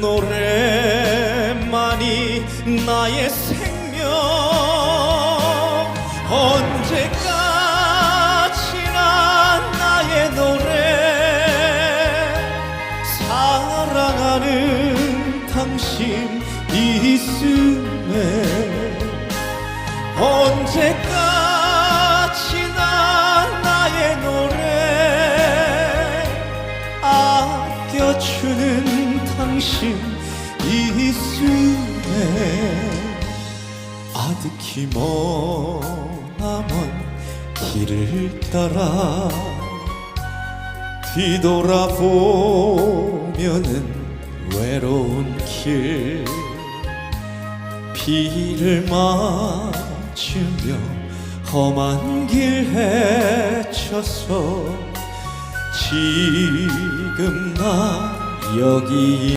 노래만이 나의 생명. 언제까지나 나의 노래. 사랑하는 당신 있음에 언제까지나 나의 노래. 아껴주는 당신 있음에 아득히 머나먼 길을 따라 뒤돌아보면은 외로운 길. 비를 맞으며 험한 길 헤쳐서 지금 나 여기